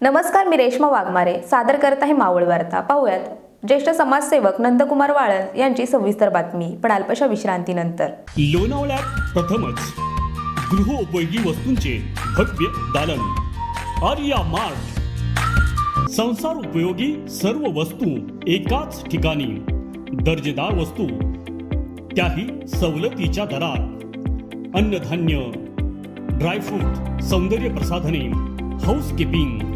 नमस्कार मी रेश्मा वाघमारे सादर करत आहे मावळ वार्ता. पाहूयात ज्येष्ठ समाजसेवक नंदकुमार वाळन यांची सविस्तर बातमी पण अल्पशा विश्रांतीनंतर. लोणावळ्यात प्रथमच गृहोपयोगी वस्तूंचे भव्य दालन. आर्या मार्ट. संसार उपयोगी सर्व वस्तू एकाच ठिकाणी. दर्जेदार वस्तू त्याही सवलतीच्या दरात. अन्नधान्य ड्रायफ्रूट सौंदर्य प्रसाधने हाऊसकीपिंग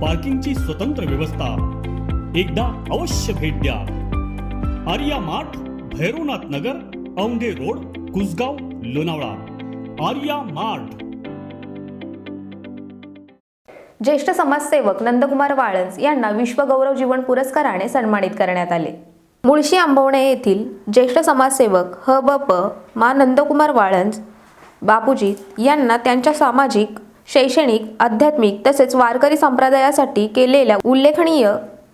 पार्किंगची स्वतंत्र व्यवस्था. एकदा अवश्य भेट द्या. Arya mart Bhairavnath Nagar Aundhe road Kusgaon Lonavala. Arya mart. ज्येष्ठ समाजसेवक नंदकुमार वाळंज यांना विश्वगौरव जीवन पुरस्काराने सन्मानित करण्यात आले. मुळशी आंबवणे येथील ज्येष्ठ समाजसेवक ह ब प मा नंदकुमार वाळंज बापूजी यांना त्यांच्या सामाजिक शैक्षणिक आध्यात्मिक तसेच वारकरी संप्रदायासाठी केलेल्या उल्लेखनीय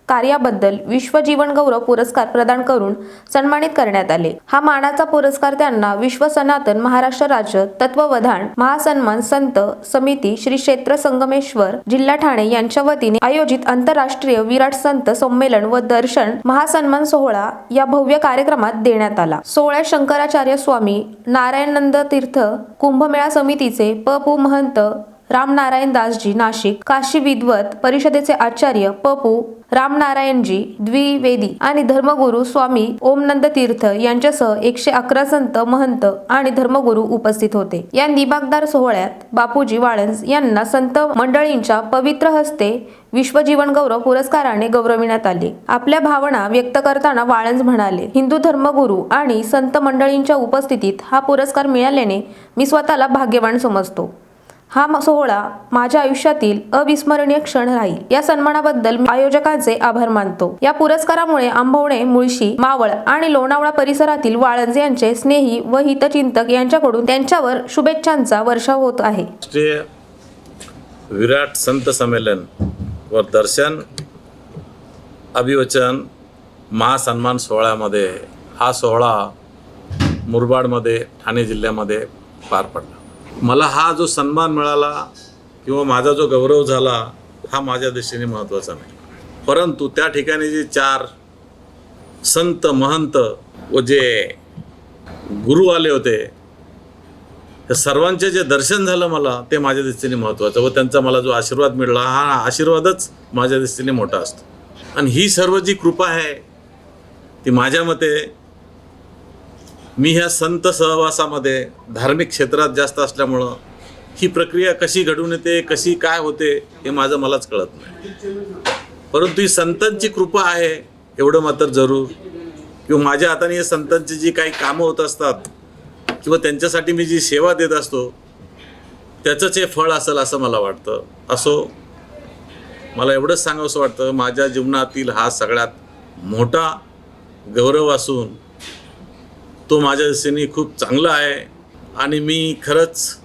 कार्याबद्दल विश्व जीवन गौरव पुरस्कार प्रदान करून सन्मानित करण्यात आले. हा मानाचा पुरस्कार त्यांना विश्व सनातन महाराष्ट्र राज्य तत्ववधान महासन्मान संत समिती श्री क्षेत्र संगमेश्वर जिल्हा ठाणे यांच्या वतीने आयोजित आंतरराष्ट्रीय विराट संत संमेलन व दर्शन महासन्मान सोहळा या भव्य कार्यक्रमात देण्यात आला. सोहळ्यात शंकराचार्य स्वामी नारायणनंद तीर्थ कुंभमेळा समितीचे प पु महंत रामनारायण दासजी नाशिक काशी विद्वत परिषदेचे आचार्य पपू रामनारायणजी द्विवेदी आणि धर्मगुरू स्वामी ओमनंद तीर्थ यांच्यासह एकशे अकरा संत महंत आणि धर्मगुरू उपस्थित होते. या निबागदार सोहळ्यात बापूजी वाळंज यांना संत मंडळींच्या पवित्र हस्ते विश्वजीवन गौरव पुरस्काराने गौरविण्यात आले. आपल्या भावना व्यक्त करताना वाळंज म्हणाले हिंदू धर्मगुरू आणि संत मंडळींच्या उपस्थितीत हा पुरस्कार मिळाल्याने मी स्वतःला भाग्यवान समजतो. हा सोहळा माझ्या आयुष्यातील अविस्मरणीय क्षण राहील. या सन्मानाबद्दल मी आयोजकांचे आभार मानतो. या पुरस्कारामुळे आंबवणे मुळशी मावळ आणि लोणावळा परिसरातील वाळंज यांचे स्नेही व हितचिंतक यांच्याकडून त्यांच्यावर शुभेच्छांचा वर्षाव होत आहे. राष्ट्रीय विराट संत संमेलन व दर्शन अभिवचन महासन्मान सोहळ्यामध्ये हा सोहळा मुरबाडमध्ये ठाणे जिल्ह्यामध्ये पार पडला. मला हा जो सन्मान मिळाला किंवा माझा जो गौरव झाला हा माझ्या दृष्टीने महत्त्वाचा नाही. परंतु त्या ठिकाणी जे चार संत महंत व जे गुरु आले होते त्या सर्वांचे जे दर्शन झालं मला ते माझ्या दृष्टीने महत्त्वाचं. व त्यांचा मला जो आशीर्वाद मिळाला हा आशीर्वादच माझ्या दृष्टीने मोठा असतो. आणि ही सर्व जी कृपा आहे ती माझ्या मते मी ह्या संत सहवासामध्ये धार्मिक क्षेत्रात जास्त असल्यामुळं ही प्रक्रिया कशी घडून येते कशी काय होते हे माझं मलाच कळत नाही. परंतु ही संतांची कृपा आहे एवढं मात्र जरूर. किंवा माझ्या हाताने या संतांची जी काही कामं होत असतात किंवा त्यांच्यासाठी मी जी सेवा देत असतो त्याचंच हे फळ असेल असं मला वाटतं. असो मला एवढंच सांगावंसं वाटतं माझ्या जीवनातील हा सगळ्यात मोठा गौरव असून तो माझ्या दृष्टीने खूप चांगला आहे आणि मी खरंच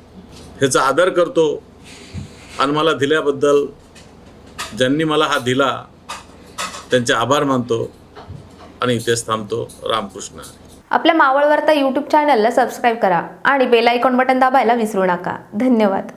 ह्याचा आदर करतो आणि मला दिल्याबद्दल ज्यांनी मला हा दिला त्यांचे आभार मानतो आणि इथेच थांबतो. रामकृष्ण. आपल्या मावळवार्ता यूट्यूब चॅनलला सबस्क्राईब करा आणि बेल आयकॉन बटन दाबायला विसरू नका. धन्यवाद.